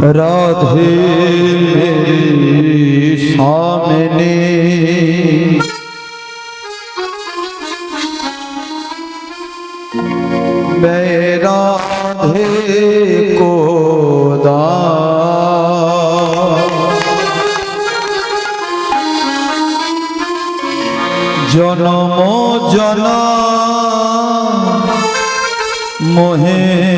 राधे मेरे सामने मैं राधे को जन्म जना मोहे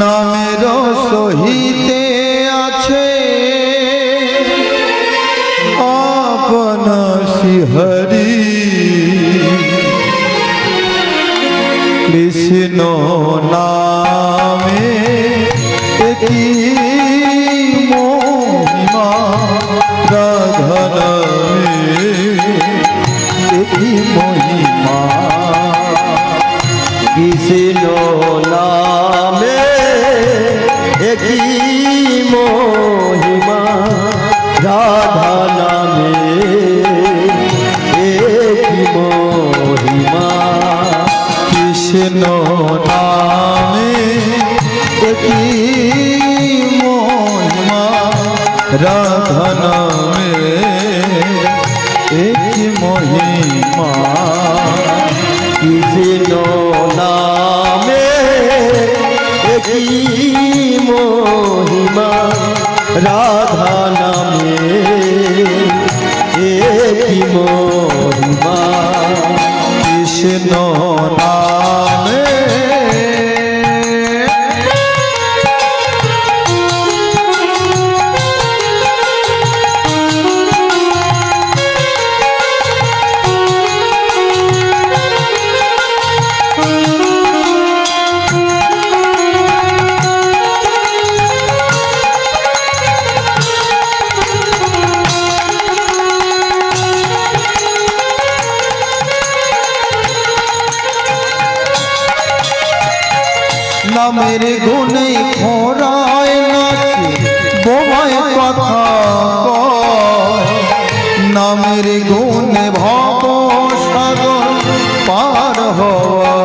নামের সহিতে আছে। আপন শ্রীহরি কৃষ্ণ নামে একই মহিমা রাধা নামে মহিমা। কৃষ্ণ নামে একই মহিমা রাধা নামে। মহিমা কৃষ্ণ নামে। একই মহিমা রাধা নামে। একই মহিমা কৃষ্ণ রাধা নামে এ কি মহিমা কৃষ্ণ গুণে ভব সাগর পার হওয়া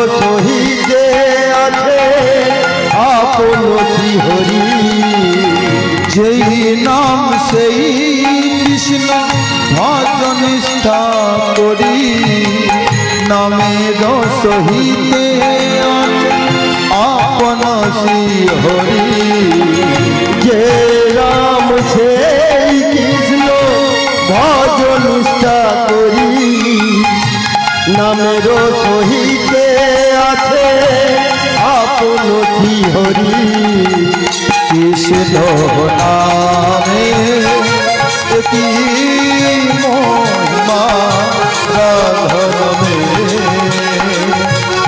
সহিতে আপন শ্রী হরি। যে রাম সে কৃষ্ণ ভজ নিষ্ঠা করি। নামের সহিতে আছে আপন হরি। কৃষ্ণ নামে মহিমা রাধরমে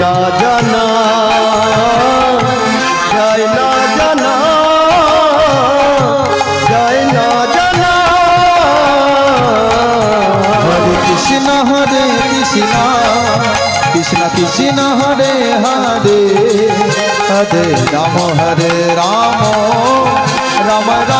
না জানা যাই না জানা যাই না জানা। হরে কৃষ্ণ হরে কৃষ্ণ কৃষ্ণ কৃষ্ণ, হরে হরে। হরে রাম হরে রাম রাম রাম।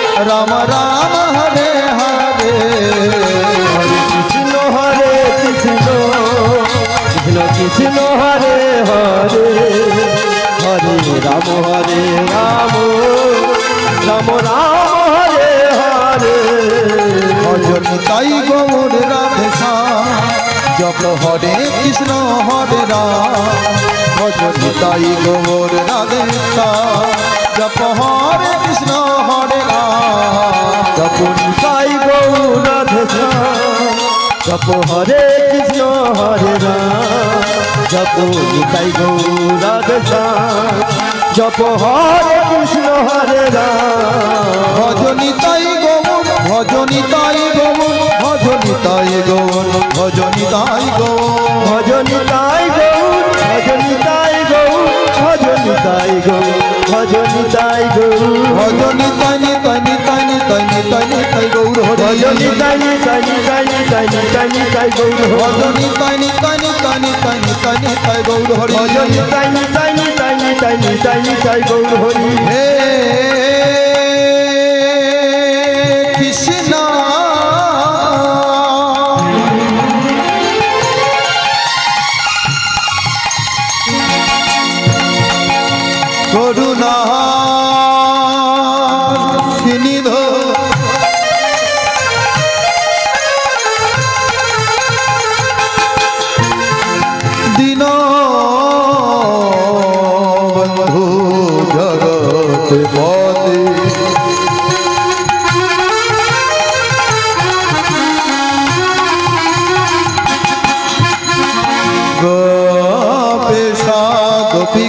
রাম রাম, হরে হরে। হরে কৃষ্ণ হরে, কৃষ্ণ। কৃষ্ণ কৃষ্ণ, হরে হরে। হরে রাম হরে রাম। রাম রাম, হরে হরে। ভজন তাই গৌর রাধে জপ হরে কৃষ্ণ, হরে রাম। ভজন তাই গোর রাধে জপ হরে কৃষ্ণ হরে রাম জপুন তাই গৌর রাধে জপ হরে কৃষ্ণ হরে রাম জপুন তাই গৌর রাধে জপ হরে কৃষ্ণ হরে রাম ভজনি তাই গৌর ভজনি তাই গৌর ভজনি তাই গৌর, ভজনি তাই গৌর। ভজনি তাই তাই গো ভজনি তাই গো ভজনি তাই তাই তাই তাই তাই তাই গৌর ভজনি তাই তাই তাই তাই তাই তাই গৌর ভজনি তাই তাই তাই তাই তাই তাই গৌর হরি ভজনি তাই তাই তাই তাই তাই তাই গৌর হরি হে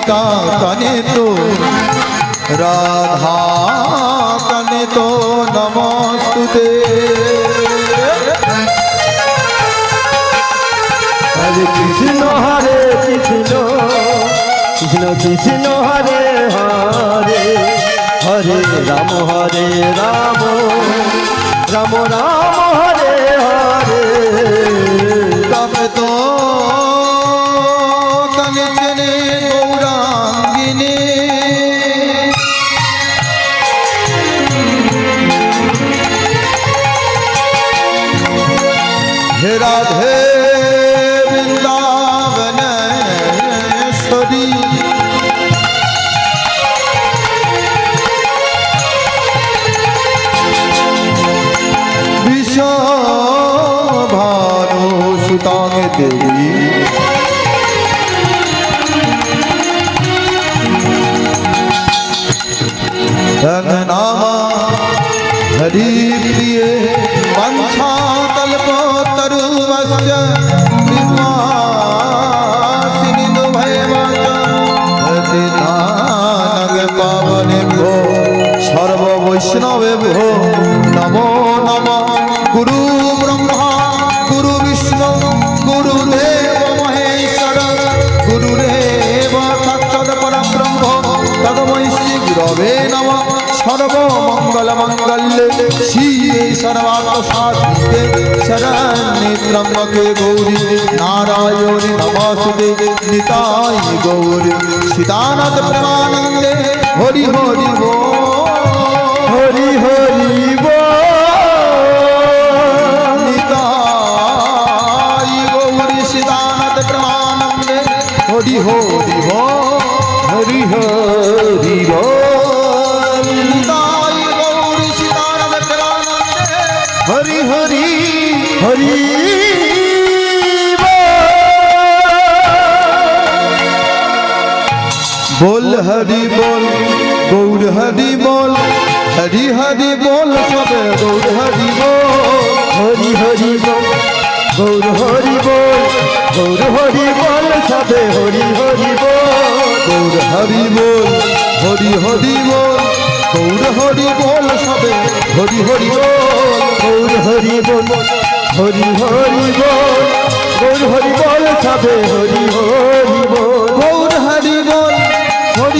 গোপিকা কানে তো, রাধা কানে তো, নমস্তুতে। হরে কৃষ্ণ হরে কৃষ্ণ কৃষ্ণ কৃষ্ণ হরে হরে হরে রাম হরে রাম রাম রাম, হরে त्र्यम्बके गौरी नारायणि नमस्ते निताय गौरी सीतानाथ प्रेमानन्दे हरि हरि वो हरि हरि वो निताय गौरी सीतानाथ प्रेमानन्दे हरि हरि বল হরি বল গৌর হরি বল হরি হরি বল সবে গৌর হরি বল হরি হরি বল গৌর হরি বল গৌর হরি বল সবে হরি হরি বল গৌর হরি বল হরি হরি বল গৌর হরি বল সবে হরি হরি বল গৌর হরি বল হরি হরি বল গৌর হরি বল সবে হরি হরি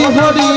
হরি